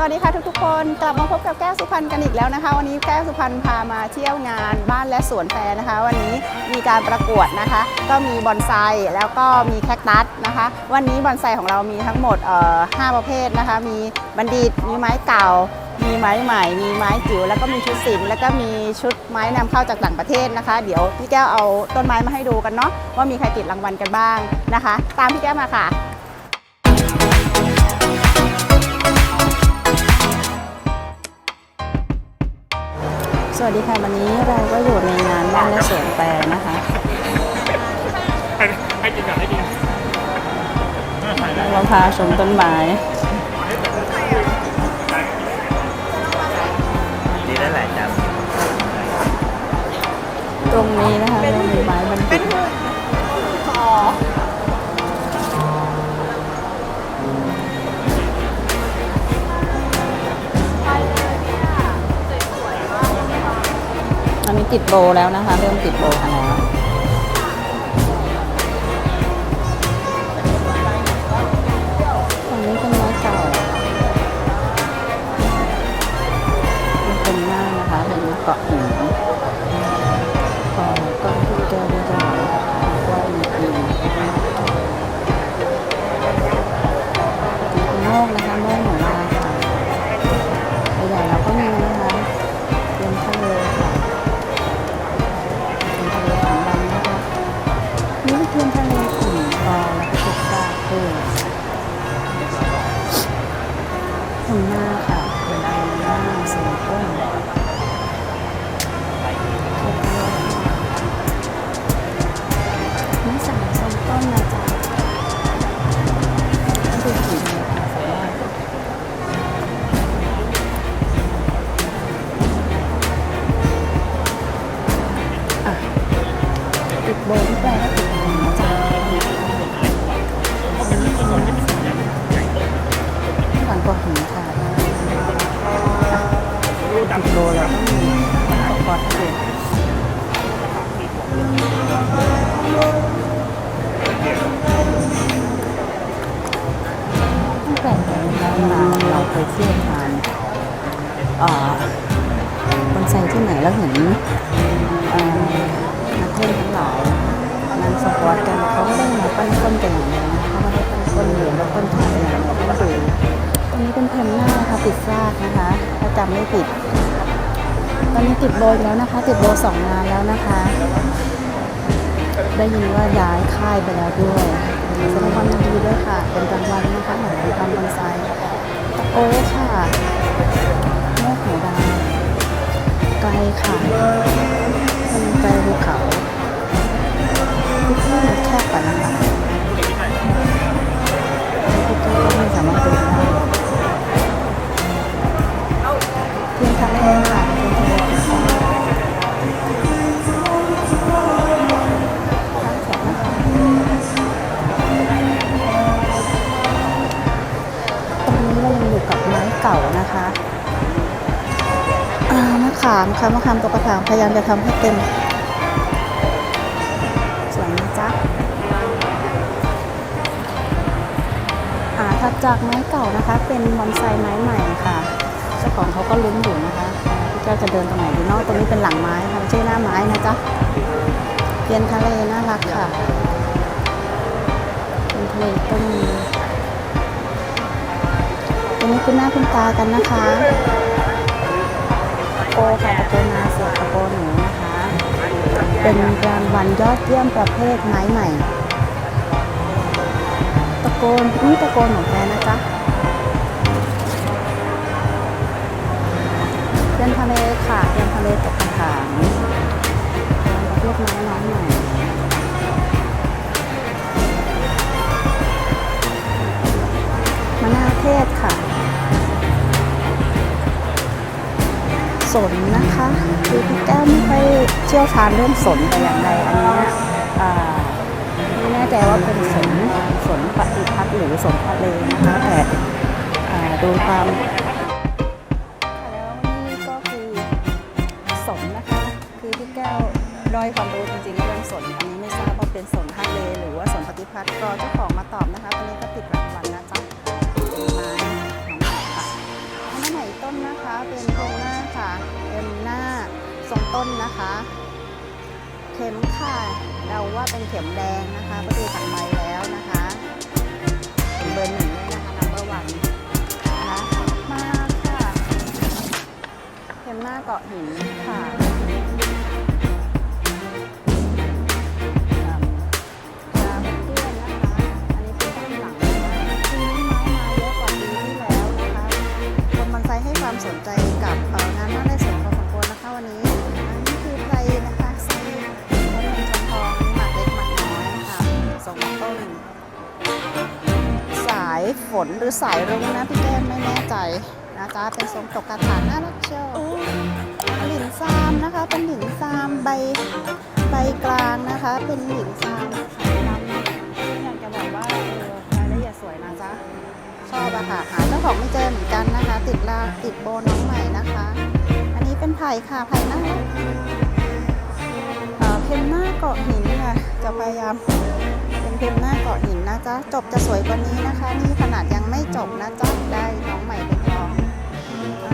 สวัสดีค่ะทุกๆคนกลับมาพบกับแก้วสุพรรณกันอีกแล้วนะคะ วันนี้แก้วสุพรรณพามาเที่ยวงานบ้านและสวนแฟร์นะคะ วันนี้มีการประกวดนะคะ ก็มีบอนไซแล้วก็มีแคคตัสนะคะ วันนี้บอนไซของเรามีทั้งหมดเอ่อ5ประเภทนะคะ มีบัณฑิตมีไม้เก่า มีไม้ใหม่ มีไม้จิ๋วแล้วก็มีชุดศิลป์แล้วก็มีชุดไม้นำเข้าจากต่างประเทศนะคะ เดี๋ยวพี่แก้วเอาต้นไม้มาให้ดูกันเนาะว่ามีใครติดรางวัลกันบ้างนะคะ ตามพี่แก้วมาค่ะ สวัสดีค่ะ วันนี้เราก็อยู่ในงานบ้านและสวนแปรนะคะให้ให้กินก่อนให้กินเราพาชมต้นไม้ดีแล้วแหละจตรงนี้นะคะเรามีไม้บรรจุ ติดโบแล้วนะคะ เริ่มติดโบกันแล้วตรงนี้เป็นไม้เก่าเป็นหน้านะคะเป็นเกาะหิน ไปเที่ยวทานออบอนไซที่ไหนแล้วเห็นนักเล่นทั้งหลายนั่งสปอร์ตกันเขาไม่ได้มาปั้นต้นกันอย่างเดียวนะเขาไม่ได้ปั้นต้นเหรียญแล้วต้นขาเป็นอย่างเดียวเขาดูตรงนี้เป็นเพนน้าค่ะปิดซากนะคะถ้าจำไม่ผิดตอนนี้ติดโบอีกแล้วนะคะ ติดโบสองงานแล้วนะคะ ได้ยินว่าย้ายค่ายไปแล้วด้วยแสดงความยินดีด้วยค่ะ เป็นรางวัลนะคะของรางวัลบอนไซ โอ้ค่ะโมกหัวดาวไกลค่ะ มันไกลภูเขาที่ที่มันแคบกว่านะคะ กับไม้เก่านะคะมะขามค่ะมะขามตัวกระถางพยายามจะทำให้เต็ม สวยนะจ๊ะอ่าถัดจากไม้เก่านะคะ เป็นมอนไซไม้ใหม่ค่ะ เจ้าของเขาก็ลุ้นอยู่นะคะพี่แก้วจะเดินตรงไหนดีเนาะตรงนี้เป็นหลังไม้ค่ะไม่ใช่หน้าไม้นะจ๊ะเพียนทะเลน่ารักค่ะเป็นทะเลต้นนี้ นี้คุณหน้าคุณตากันนะคะโกค่ะตะโกนาเสือตะโกหนูนะคะ เป็นรางวัลยอดเยี่ยมประเภทไม้ใหม่ ตะโกนนี่ตะโกนของแกนะจ๊ะเทียนทะเลค่ะเทียนทะเลตกกระถางเรียกน้น้องใหม่มะนาวเทศค่ะ นนะคะคือพี่แก้วไม่ค่อยเชี่ยวชาญเรื่องสนแต่อย่างใดอันนี้ไม่แน่ใจว่าเป็นสนสนปฏิพัฒน์หรือสนทะเลนะคะแต่ดูความแล้วนี่ก็คือสนนะคะ คือพี่แก้วด้อยความรู้จริงๆเรื่องสนอันนี้ไม่ทราบว่าเป็นสนทะเลหรือว่าสนปฏิพัฒน์รอเจ้าของมาตอบนะคะตอนนี้ก็ติดรางวัลนะจ๊ะเป็นไม้ของเราะเอ็มหน้าทรงต้นนะคะ เข็มค่ะเราว่าเป็นเข็มแดงนะคะก็ดูจางใบแล้วนะคะเบอร์หนึ่งเนี่ะคะนัมเบอร์วันนะคะมากค่ะเข็มหน้าเกาะหินค่ะ หรือสายรุ้งนะพี่แก้มไม่แน่ใจนะจ๊ะเป็นทรงตกกระถางน่ารักเชียวหลินซามนะคะ เป็นหลินซามใบใบกลางนะคะ เป็นหลินซามขาวดำอยากจะบอกว่าเออรายละเอียดสวยนะจ๊ะชอบอะค่ะหาเจ้าของไม่เจอเหมือนกันนะคะ ติดลาติดโบน้องใหม่นะคะ อันนี้เป็นไผ่ค่ะไผ่หน้ารักเอ่อเพนหน้าเกาะหินค่ะจะพยายาม เป็นเพมหน้าเกาะหินนะจ๊ะ จบจะสวยกว่านี้นะคะ นี่ขนาดยังไม่จบนะจ๊ะ ได้น้องใหม่เป็นรอง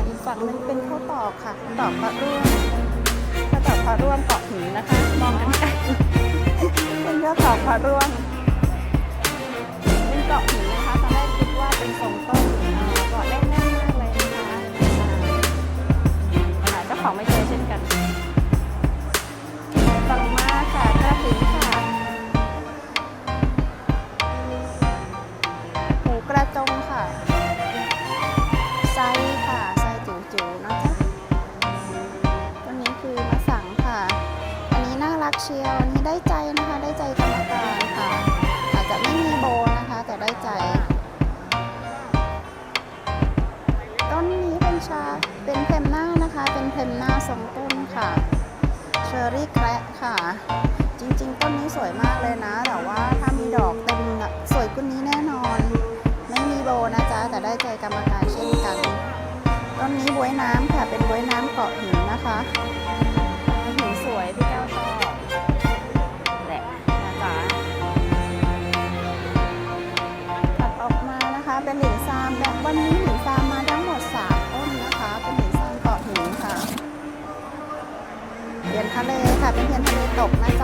อีกฝั่งนึงเป็นข้าวตอกค่ะข้าวตอกพระร่วงข้าวตอกพระร่วงเกาะหินนะคะ มองกันไกลเป็นข้าวตอกพระร่วง เป็นเกาะหินนะคะตอนแรกคิดว่าเป็นทรงต้น เชียวอันนี้ได้ใจนะคะ ได้ใจกรรมการค่ะ อาจจะไม่มีโบนะคะ แต่ได้ใจ ต้นนี้เป็นชา เป็นเพมหน้านะคะ เป็นเพมหน้าทรงต้นค่ะ เชอรี่แคระค่ะ จริงๆ ต้นนี้สวยมากเลยนะ แต่ว่าถ้ามีดอกเต็มสวยกว่านี้แน่นอน ไม่มีโบนะจ๊ะ แต่ได้ใจกรรมการเช่นกัน ต้นนี้บวยน้ำค่ะ เป็นบวยน้ำเกาะหินนะคะ ตกนะจ๊ะ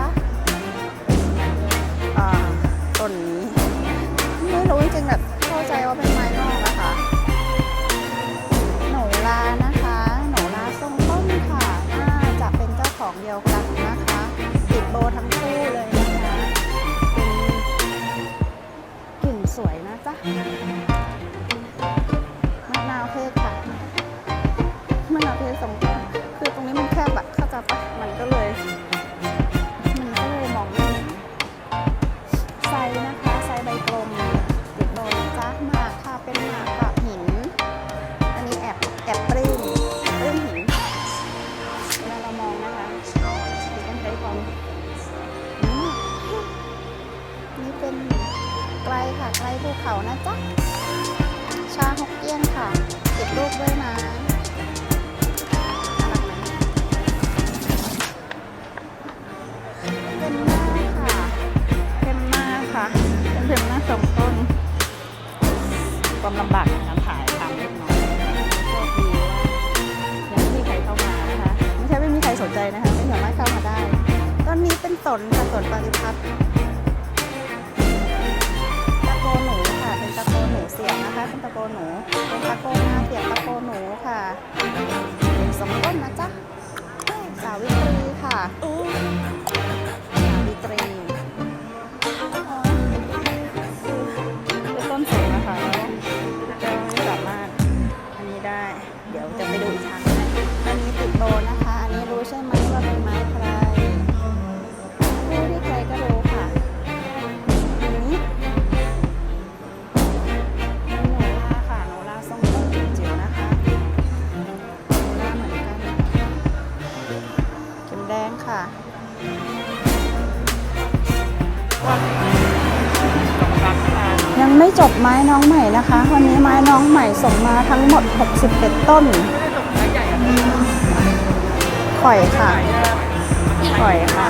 ทั้งหมด 61 ต้นข่อยค่ะข่อยค่ะ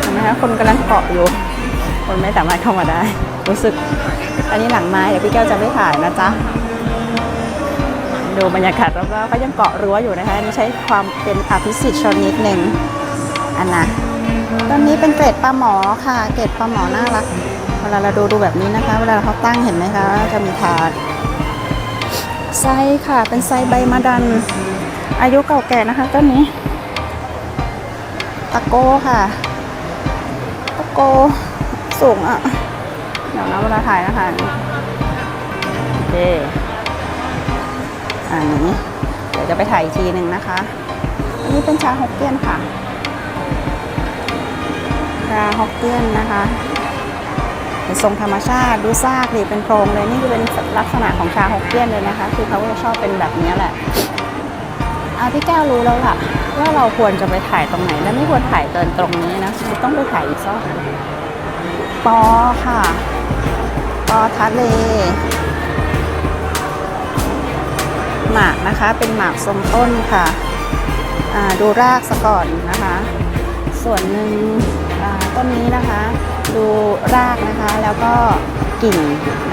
เห็นไหมคะคนกำลังเกาะอยู่ คนไม่สามารถเข้ามาได้ รู้สึก อันนี้หลังไม้เดี๋ยวพี่แก้วจะไม่ถ่ายนะจ๊ะ ดูบรรยากาศรอบๆก็ยังเกาะรั้วอยู่นะคะนนี่ใช้ความเป็นอภิสิทธิ์ชนนิดหนึ่งอันนะต้นนี้เป็นเกรดปลาหมอค่ะ เกรดปลาหมอน่ารัก เวลาเราดูดูแบบนี้นะคะ เวลาเขาตั้งเห็นไหมคะ จะมีถาดไซค่ะเป็นไซใบมะดัน อายุเก่าแก่นะคะต้นนี้ ตะโกค่ะ ตะโกสูงอะ เดี๋ยวนะเวลาถ่ายนะคะโอเคอันนี้เดี๋ยวจะไปถ่ายอีกทีหนึ่งนะคะอันนี้เป็นชาฮกเกี้ยนค่ะชาฮกเกี้ยนนะคะ เป็นทรงธรรมชาติดูซากดิเป็นโพรงเลยนี่คือเป็นลักษณะของชาฮกเกี้ยนเลยนะคะ คือเขาจะชอบเป็นแบบนี้แหละอาพี่แก้วรู้แล้วล่ะ ว่าเราควรจะไปถ่ายตรงไหน และไม่ควรถ่ายเกินตรงนี้นะต้องไปถ่ายอีกซอกปอค่ะปอทะเลหมากนะคะเป็นหมากทรงต้นค่ะดูรากซะก่อนนะคะ ส่วนหนึ่งต้นนี้นะคะ ดูรากนะคะแล้วก็กิ่ง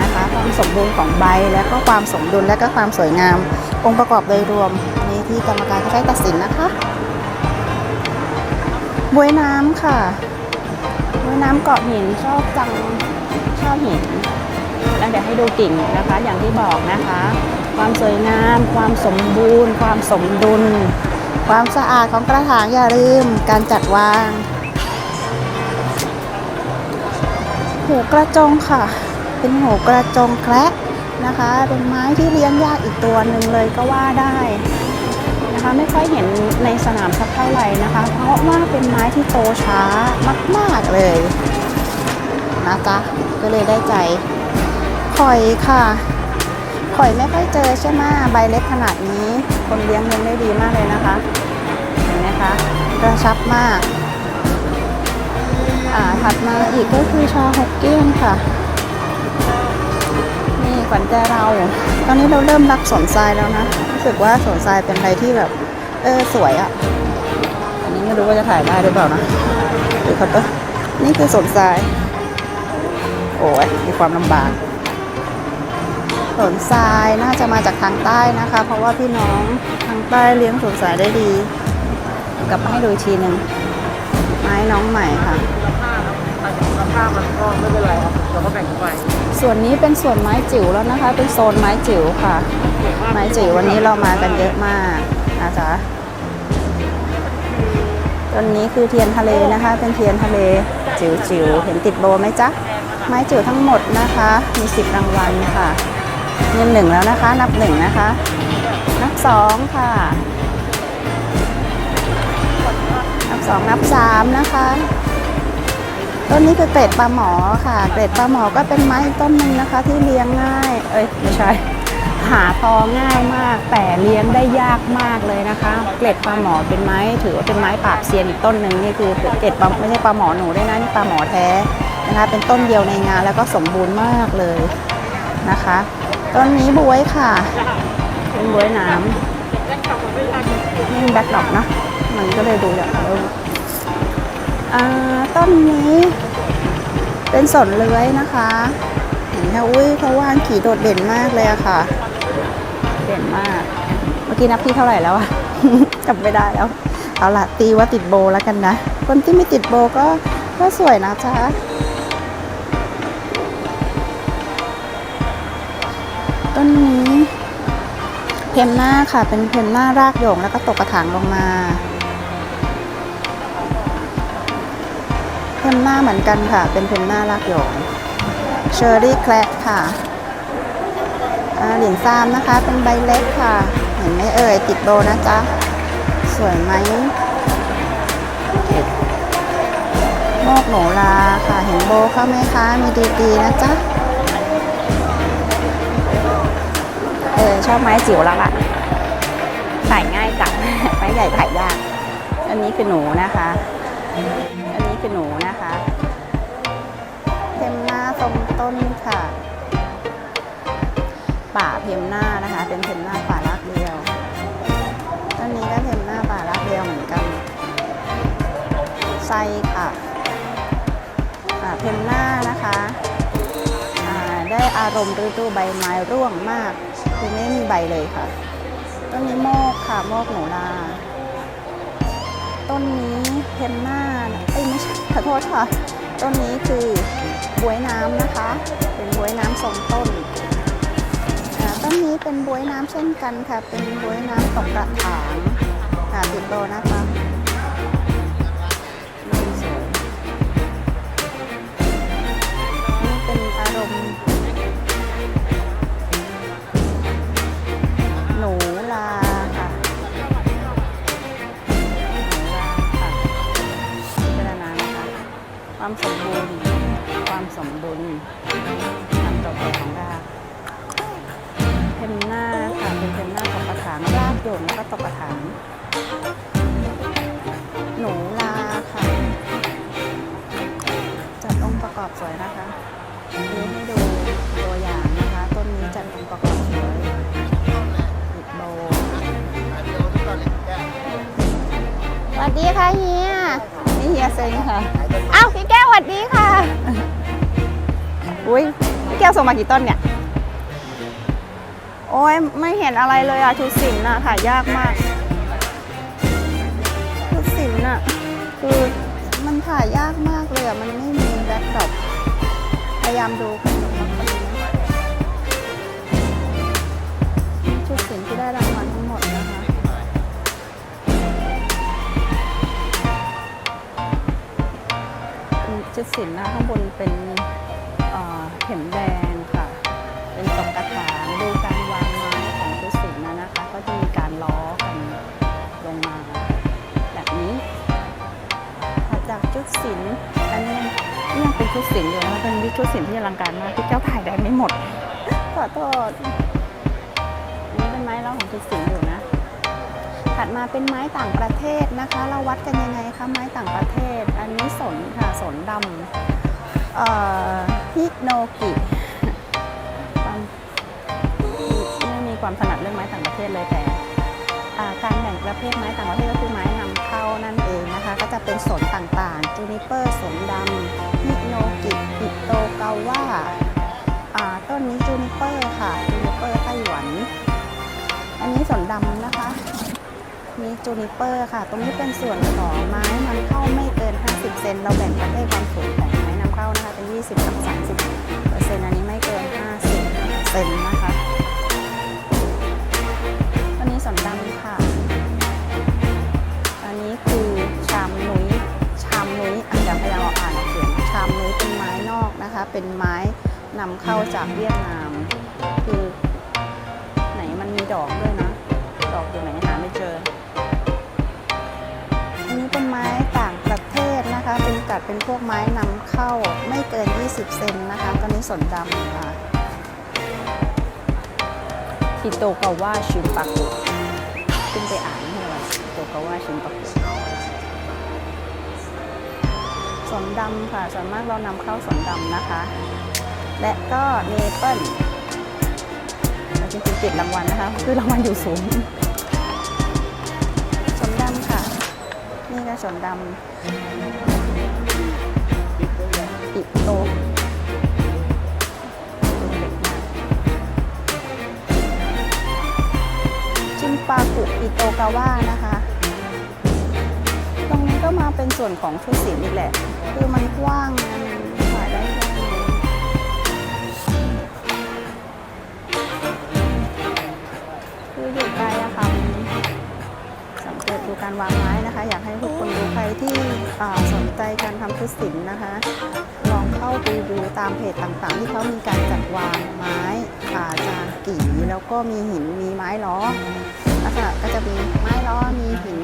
นะคะ ความสมบูรณ์ของใบแล้วก็ความสมดุลและก็ความสวยงาม องค์ประกอบโดยรวมนี่ที่กรรมการเขาใช้ตัดสินนะคะบวยน้ำค่ะบวยน้ำเกาะหินชอบจังชอบหินแล้วเดี๋ยวให้ดูกิ่งนะคะ อย่างที่บอกนะคะ ความสวยงาม ความสมบูรณ์ ความสมดุล ความสะอาดของกระถางอย่าลืมการจัดวาง หูกระจงค่ะ เป็นหูกระจงแคระนะคะ เป็นไม้ที่เลี้ยงยากอีกตัวหนึ่งเลยก็ว่าได้นะคะไม่ค่อยเห็นในสนามสักเท่าไหร่นะคะ เพราะว่าเป็นไม้ที่โตช้ามาก ๆ เลยนะจ๊ะก็เลยได้ใจข่อยค่ะข่อยไม่ค่อยเจอใช่ไหมใบเล็กขนาดนี้ คนเลี้ยงเลี้ยงได้ดีมากเลยนะคะ เห็นไหมคะกระชับมาก อ่าถัดมาอีกก็คือชาฮกเกี้ยนค่ะ นี่ขวัญใจเรา ตอนนี้เราเริ่มรักสนทรายแล้วนะ รู้สึกว่าสนทรายเป็นอะไรที่แบบ เออสวยอะ่ะ อันนี้ไม่รู้ว่าจะถ่ายได้หรือเปล่านะหรือเขาต้อนี่คือสนทราย โอ้ยมีความลำบาก สวนทรายน่าจะมาจากทางใต้นะคะ เพราะว่าพี่น้องทางใต้เลี้ยงสวนทรายได้ดี กลับมาให้ดูอีกทีหนึ่งไม้น้องใหม่ค่ะราคามันก็ไม่เป็นไรครับเราก็แบ่งกันไปส่วนนี้เป็นส่วนไม้จิ๋วแล้วนะคะ เป็นโซนไม้จิ๋วค่ะ ไม้จิ๋ววันนี้เรามากันเยอะมากนะจ๊ะต้นนี้คือเทียนทะเลนะคะ เป็นเทียนทะเลจิ๋วจิ๋วๆเห็นติดโบไหมจ๊ะไม้จิ๋วทั้งหมดนะคะ มีสิบรางวัลค่ะ เงินหนึ่งแล้วนะคะ นับหนึ่งนะคะ นับสองค่ะ นับสองนับสามนะคะ ต้นนี้คือเกรดปลาหมอค่ะ เกรดปลาหมอก็เป็นไม้ต้นหนึ่งนะคะ ที่เลี้ยงง่าย เอ้ยไม่ใช่หาตอง่ายมาก แต่เลี้ยงได้ยากมากเลยนะคะ เกล็ดปลาหมอเป็นไม้ ถือว่าเป็นไม้ปราบเซียนอีกต้นหนึ่งนี่คือเกล็ดปลาไม่ใช่ปลาหมอหนูด้วยนะนี่ปลาหมอแท้นะคะ เป็นต้นเดียวในงานแล้วก็สมบูรณ์มากเลย นะคะ ต้นนี้บวยค่ะ เป็นบวยน้ำนี่เป็นแบ็คดอกนะ มันก็เลยดูแบบเออต้นนี้เป็นสนเลื้อยนะคะเห็นค่ะอุ้ยเขาว่างขี่โดดเด่นมากเลยอะค่ะ เด่นมาก เมื่อกี้นับที่เท่าไหร่แล้วอะจำไม่ได้แล้ว เอาละตีว่าติดโบแล้วกันนะ คนที่ไม่ติดโบก็ก็สวยนะจ๊ะ นนี้ เพมหน้าค่ะ เป็นเพมหน้ารากโยงแล้วก็ตกกระถางลงมา เพมหน้าเหมือนกันค่ะ เป็นเพมหน้ารากโยงเชอร์รี่แคระค่ะอ่าเหรียญซามนะคะ เป็นใบเล็กค่ะ เห็นไหมเอ่ย ติดโบนะจ๊ะ สวยไหมโมกโหนูลาค่ะ เห็นโบเข้าไหมคะ มีดีๆนะจ๊ะ ออชอบไม้จิ๋วแล้วล่ะถ่ายง่ายจังไม้ใหญ่ถ่ายยาก อันนี้คือหนูนะคะ อันนี้คือหนูนะคะเพมหน้าทรงต้นค่ะ ป่าเพมหน้านะคะ เป็นเพมหน้าป่ารากเดียวต้นนี้ก็เพมหน้าป่ารากเดียวเหมือนกันไซค่ะอ่าเพมหน้านะคะได้อารมณ์ฤดูใบไม้ร่วงมาก คือไม่มีใบเลยค่ะ ต้นนี้โมกค่ะโมกหนูนาต้นนี้เพนหน้าเอ้ยไม่ใช่ขอโทษค่ะ ต้นนี้คือบวยน้ำนะคะ เป็นบวยน้ำทรงต้นอ่าต้นนี้เป็นบวยน้ำเช่นกันค่ะ เป็นบวยน้ำตกกระถางค่ะติดโตนะคะนี่สวยนี่เป็นอารมณ์ ความสมบูรณ์ ความสมดุลความโตโตของรากเพนหน้าค่ะเป็นเพนหน้าตกกระถางรากโยงแล้วก็ตกกระถางหนูลาค่ะ จัดองค์ประกอบสวยนะคะดูให้ดูตัวอย่างนะคะ ต้นนี้จัดองค์ประกอบสวยติดโบสวัสดีค่ะเฮียนี่เฮียเซ็งค่ะ อ้าวพี่แก้วสวัสดีค่ะอุ้ยพี่แก้วส่งมากี่ต้นเนี่ย โอ้ยไม่เห็นอะไรเลยอะชุดสินน่ะถ่ายยากมากชุดสินน่ะคือมันถ่ายยากมากเลยอะมันไม่มีแบ็คดรอปพยายามดูชุดสินที่ได้รางวัล ชุดสินนะข้างบนเป็นเข็มแดงค่ะ เป็นตกกระถางดูการวางไม้ของชุดสินนะนะคะ ก็จะมีการล้อกันลงมาแบบนี้ถัดจากชุดสินอันนี้ยังเป็นชุดสินอยู่นะเป็นชุดสินที่อลังการมากพี่แก้วถ่ายได้ไม่หมดขอโทษอันนี้เป็นไม้เล่าของชุดสินอยู่นะ ถัดมาเป็นไม้ต่างประเทศนะคะ เราวัดกันยังไงคะไม้ต่างประเทศ อันนี้สนค่ะสนดำฮิโนกิไม่มีความถนัดเรื่องไม้ต่างประเทศเลยแต่การแบ่งประเภทไม้ต่างประเทศก็คือไม้นำเข้านั่นเองนะคะ ก็จะเป็นสนต่างๆจูนิเปอร์สนดำฮิโนกิอิโตกาว่าต้นนี้จูนิเปอร์ค่ะจูนิเปอร์ไต้หวัน อันนี้สนดำนะคะ มีจูนิเปอร์ค่ะ ตรงนี้เป็นส่วนของไม้นำเข้าไม่เกิน 50 เซน เราแบ่งประเภทความสูงของไม้นำเข้านะคะ เป็น 20กับ30เปอร์เซ็นต์อันนี้ไม่เกิน 50 เซนนะคะอันนี้สนดำค่ะ อันนี้คือชามนุ้ย ชามนุ้ยอันเดี๋ยวพยายามอ่านออกเสียง ชามนุ้ยเป็นไม้นอกนะคะ เป็นไม้นำเข้าจากเวียดนาม คือไหนมันมีดอกด้วย นะคะเป็นจัดเป็นพวกไม้นำเข้าไม่เกิน 20 เซนนะคะตอนนี้สนดำค่ะฮิโตกาว่าชินปักุขึ้นไปอ่านให้เราฮิโตกาว่าชินปักุสนดำค่ะส่วนมากเรานำเข้าสนดำนะคะ และก็เนเปิลแต่จริงๆติดรางวัลนะคะ คือรางวัลอยู่สูงสนดำค่ะ นี่ก็สนดำ อิโตชิมปากุอิโตกาว่านะคะ ตรงนี้ก็มาเป็นส่วนของชุดสีอีกแหละ คือมันกว้างนะ การทำชุดศิลป์นะคะ ลองเข้าไปดูตามเพจต่างๆ ที่เขามีการจัดวางไม้ป่าจางกี่แล้วก็มีหินมีไม้ล้อลักษณะก็จะมีไม้ล้อมีหิน